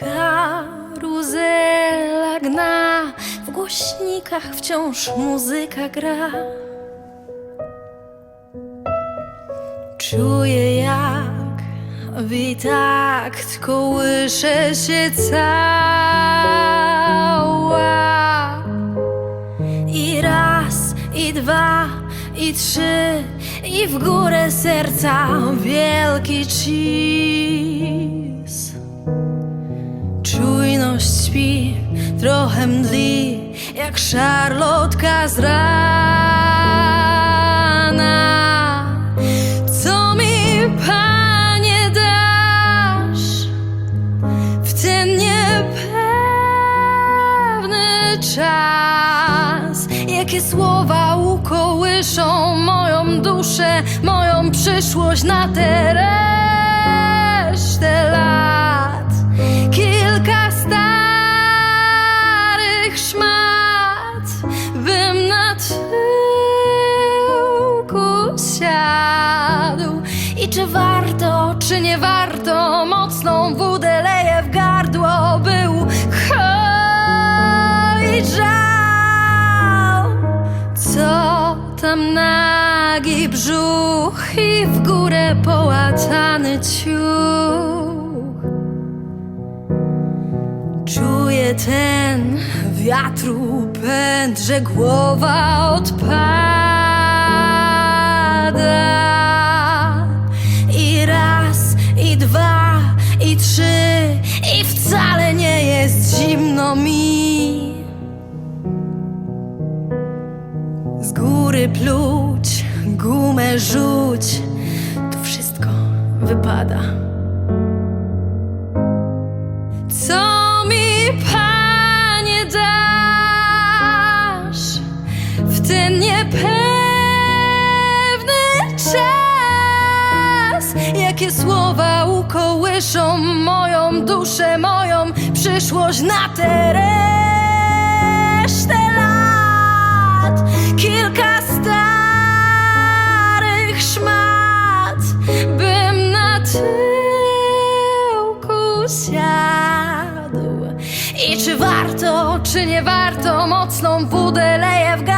Karuzela gna, w głośnikach wciąż muzyka gra. Czuję jak witakt kołysze się cała I raz, i dwa, i trzy I w górę serca wielki cis Czujność śpi, trochę mdli, jak szarlotka z rana. Co mi, panie, dasz w ten niepewny czas? Jakie słowa ukołyszą moją duszę, moją przyszłość na tę tyłku siadł. I czy warto, czy nie warto, mocną wódę leję w gardło, był i żal. Co tam nagi brzuch i w górę połatany ciuch. Ten wiatru pęd, że głowa odpada. I raz, i dwa, i trzy, i wcale nie jest zimno mi. Z góry pluć, gumę rzuć, to wszystko wypada. Co mi, panie, dasz w ten niepewny czas? Jakie słowa ukołyszą moją duszę, moją przyszłość na tę resztę lat? Kilka czy warto, czy nie warto, mocną budę leję w gardło.